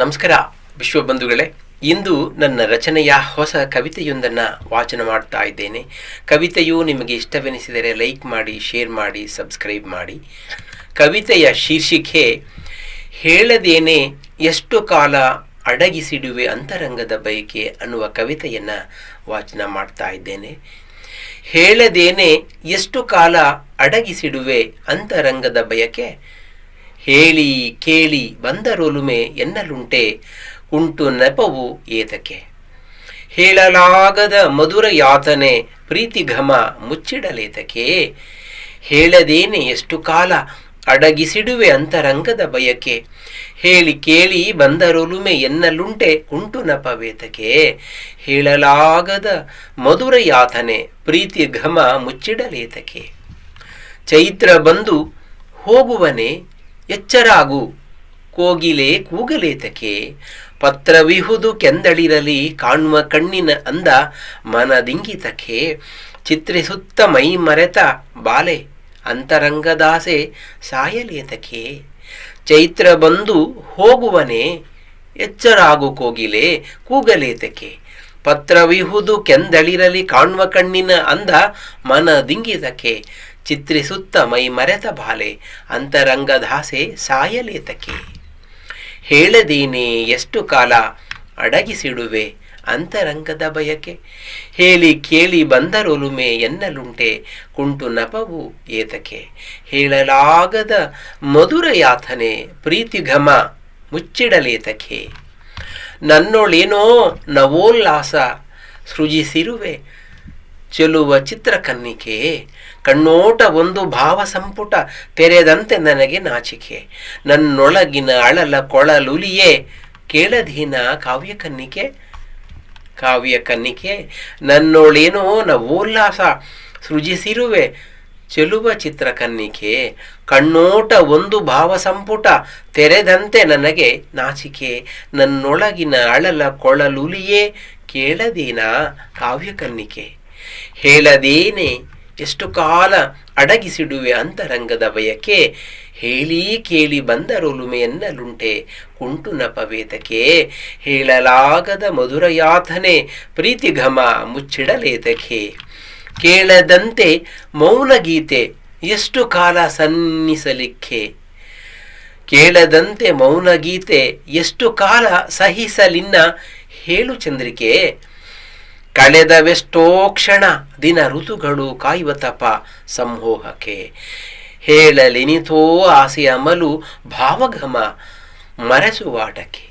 ನಮಸ್ಕಾರ, ವಿಶ್ವಬಂಧುಗಳೇ. ಇಂದು ನನ್ನ ರಚನೆಯ ಹೊಸ ಕವಿತೆಯೊಂದನ್ನು ವಾಚನ ಮಾಡ್ತಾ ಇದ್ದೇನೆ. ಕವಿತೆಯು ನಿಮಗೆ ಇಷ್ಟವೆನಿಸಿದರೆ ಲೈಕ್ ಮಾಡಿ, ಶೇರ್ ಮಾಡಿ, ಸಬ್ಸ್ಕ್ರೈಬ್ ಮಾಡಿ. ಕವಿತೆಯ ಶೀರ್ಷಿಕೆ, ಹೇಳದೇನೆ ಎಷ್ಟು ಕಾಲ ಅಡಗಿಸಿಡುವೆ ಅಂತರಂಗದ ಬಯಕೆ ಅನ್ನುವ ಕವಿತೆಯನ್ನು ವಾಚನ ಮಾಡ್ತಾ ಇದ್ದೇನೆ. ಹೇಳದೇನೆ ಎಷ್ಟು ಕಾಲ ಅಡಗಿಸಿಡುವೆ ಅಂತರಂಗದ ಬಯಕೆ ಹೇಳಿ ಕೇಳಿ ಬಂದರೊಲುಮೆ ಎನ್ನಲುಂಟೆ ಉಂಟು ನೆಪವು ಏತಕ್ಕೆ ಹೇಳಲಾಗದ ಮಧುರ ಯಾತನೆ ಪ್ರೀತಿ ಘಮ ಮುಚ್ಚಿಡಲೇತಕೆ? ಹೇಳದೇನೆ ಎಷ್ಟು ಕಾಲ ಅಡಗಿಸಿಡುವೆ ಅಂತರಂಗದ ಬಯಕೆ? ಹೇಳಿ ಕೇಳಿ ಬಂದರೊಲುಮೆ ಎನ್ನಲುಂಟೆ ಉಂಟು ನಪವೇತಕೆ? ಹೇಳಲಾಗದ ಮಧುರ ಯಾತನೆ ಪ್ರೀತಿ ಘಮ ಮುಚ್ಚಿಡಲೇತಕೆ? ಚೈತ್ರ ಬಂದು ಹೋಗುವನೆ ಎಚ್ಚರಾಗು. ಕೋಗಿಲೆ ಕೂಗಲೇತಕೆ ಪತ್ರವಿಹುದು ಕೆಂದಳಿರಲಿ ಕಾಣುವ ಕಣ್ಣಿನ ಅಂದ ಮನದಿಂಗಿತಕೆ ಚಿತ್ರಿಸುತ್ತ ಮೈ ಮರೆತ ಬಾಲೆ ಅಂತರಂಗದಾಸೆ ಸಾಯಲೇತಕೆ ಚೈತ್ರ ಬಂದು ಹೋಗುವನೆ. ಎಚ್ಚರಾಗು ಕೋಗಿಲೆ ಕೂಗಲೇತಕೆ ಪತ್ರವಿಹುದು ಕೆಂದಳಿರಲಿ ಕಾಣುವ ಕಣ್ಣಿನ ಅಂದ ಮನದಿಂಗಿತಕ್ಕೆ ಚಿತ್ರಿಸುತ್ತ ಮೈ ಮರೆತ ಬಾಲೆ, ಅಂತರಂಗದಾಸೆ ಸಾಯಲೇತಕೆ ಹೇಳದೇನೆ ಎಷ್ಟು ಕಾಲ ಅಡಗಿಸಿಡುವೆ ಅಂತರಂಗದ ಬಯಕೆ. ಹೇಳಿ ಕೇಳಿ ಬಂದರೊಲುಮೆ ಎನ್ನಲುಂಟೆ ಕುಂಟು ನಪವು ಏತಕೆ ಹೇಳಲಾಗದ ಮಧುರ ಯಾತನೆ ಪ್ರೀತಿಘಮ ಮುಚ್ಚಿಡಲೇತಕೆ ನನ್ನೊಳೇನೋ ನವೋಲ್ಲಾಸ ಸೃಜಿಸಿರುವೆ, ಚೆಲುವ ಚಿತ್ರಕನ್ನಿಕೆ ಕಣ್ಣೋಟ ಒಂದು ಭಾವ ಸಂಪುಟ ತೆರೆದಂತೆ ನನಗೆ ನಾಚಿಕೆ. ನನ್ನೊಳಗಿನ ಅಳಲ ಕೊಳಲುಲಿಯೇ, ಕೇಳಧೀನ ಕಾವ್ಯ ಕನ್ನಿಕೆ ಕಾವ್ಯ ಕನ್ನಿಕೆ ನನ್ನೊಳೇನೋ ನವೋಲ್ಲಾಸ ಸೃಜಿಸಿರುವೆ, ಚೆಲುವ ಚಿತ್ರಕನ್ನಿಕೆ. ಕಣ್ಣೋಟ ಒಂದು ಭಾವ ಸಂಪುಟ ತೆರೆದಂತೆ ನನಗೆ ನಾಚಿಕೆ. ನನ್ನೊಳಗಿನ ಅಳಲ ಕೊಳಲುಲಿಯೇ ಕೇಳದೇನಾ ಕಾವ್ಯ ಕನ್ನಿಕೆ ಹೇಳದೇನೆ ಎಷ್ಟು ಕಾಲ ಅಡಗಿಸಿಡುವೆ ಅಂತರಂಗದ ಬಯಕೆ. ಹೇಳಿ ಕೇಳಿ ಬಂದರೊಲುಮೆಯನ್ನ ಲುಂಟೆ ಕುಂಟು ನಪವೇತಕೆ ಹೇಳಲಾಗದ ಮಧುರ ಯಾತನೆ ಪ್ರೀತಿ ಘಮ ಮುಚ್ಚಿಡಲೇತಕೆ ಕೇಳದಂತೆ ಮೌನ ಗೀತೆ ಎಷ್ಟು ಕಾಲ ಸನ್ನಿಸಲಿಕ್ಕೆ. ಕೇಳದಂತೆ ಮೌನ ಗೀತೆ ಎಷ್ಟು ಕಾಲ ಸಹಿಸಲಿನ್ನ ಹೇಳು ಚಂದ್ರಿಕೆ. ಕಳೆದವೆಷ್ಟೋ ಕ್ಷಣ ದಿನ ಋತುಗಳು ಕಾಯುವ ತಪ ಸಂಮೋಹಕ್ಕೆ. ಹೇಳಲೆನಿತೋ ಆಸೆ ಅಮಲು ಭಾವಘಮ ಮರೆಸುವಾಟಕ್ಕೆ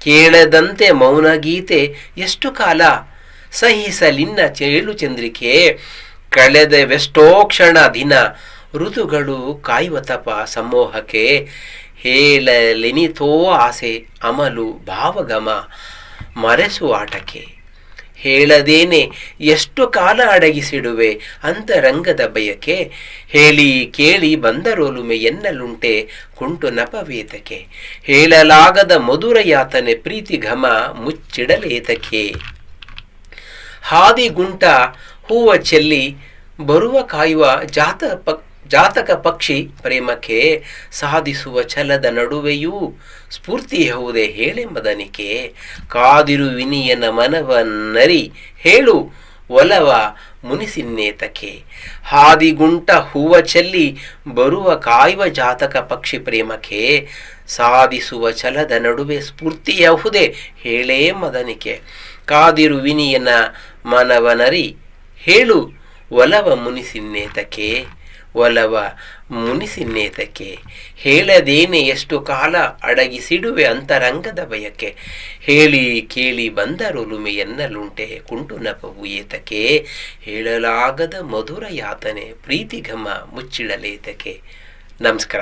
ಕೇಳದಂತೆ ಮೌನ ಗೀತೆ ಎಷ್ಟು ಕಾಲ ಸಹಿಸಲಿನ್ನ ಚೇಳು ಚಂದ್ರಿಕೆ. ಕಳೆದವೆಷ್ಟೋ ಕ್ಷಣ ದಿನ ಋತುಗಳು ಕಾಯುವ ತಪ ಸಮೋಹಕ್ಕೆ. ಹೇಳಲಿನಿತೋ ಆಸೆ ಅಮಲು ಭಾವಗಮ ಮರೆಸುವಾಟಕ್ಕೆ ಹೇಳದೇನೆ, ಎಷ್ಟು ಕಾಲ ಅಡಗಿಸಿಡುವೆ? ಅಂತರಂಗದ ಬಯಕೆ. ಹೇಳಿ ಕೇಳಿ ಬಂದರೋಲುಮೆ ಎನ್ನಲುಂಟೆ ಕುಂಟು ನಪವೇತಕೆ. ಹೇಳಲಾಗದ ಮಧುರ ಯಾತನೆ ಪ್ರೀತಿ ಘಮ ಮುಚ್ಚಿಡಲೇತಕೆ. ಹಾದಿಗುಂಟ ಹೂವ ಚೆಲ್ಲಿ ಬರುವ ಕಾಯುವ ಜಾತ ಜಾತಕ ಪಕ್ಷಿ ಪ್ರೇಮಕ್ಕೆ ಸಾಧಿಸುವ ಛಲದ ನಡುವೆಯೂ ಸ್ಫೂರ್ತಿ ಹೌದೇ ಹೇಳೆಂಬದನಿಕೆ. ಕಾದಿರು ವಿನಿಯನ ಮನವನ್ನರಿ ನರಿ ಹೇಳು, ಒಲವ ಮುನಿಸಿನ್ನೇತಕೆ ಹಾದಿಗುಂಟ ಹೂವ ಚೆಲ್ಲಿ ಬರುವ ಕಾಯುವ ಜಾತಕ ಪಕ್ಷಿ ಪ್ರೇಮಕ್ಕೆ ಸಾಧಿಸುವ ಛಲದ ನಡುವೆ ಸ್ಫೂರ್ತಿಯಹುದೇ ಹೇಳೇ ಮದನಿಕೆ ಕಾದಿರು ವಿನಿಯನ ಮನವನರಿ ಹೇಳು, ಒಲವ ಮುನಿಸಿನ್ನೇತಕ್ಕೆ. ಒಲವ ಮುನಿಸಿನ್ನೇತಕ್ಕೆ ಹೇಳದೇನೆ ಎಷ್ಟು ಕಾಲ ಅಡಗಿಸಿಡುವೆ ಅಂತರಂಗದ ಬಯಕೆ. ಹೇಳಿ ಕೇಳಿ ಬಂದರುಲುಮೆಯನ್ನಲುಂಟೆ ಕುಂಟು ನಪವು ಏತಕೆ ಹೇಳಲಾಗದ ಮಧುರ ಯಾತನೆ ಪ್ರೀತಿಗಮ ಮುಚ್ಚಿಡಲೇತಕೆ ನಮಸ್ಕಾರ.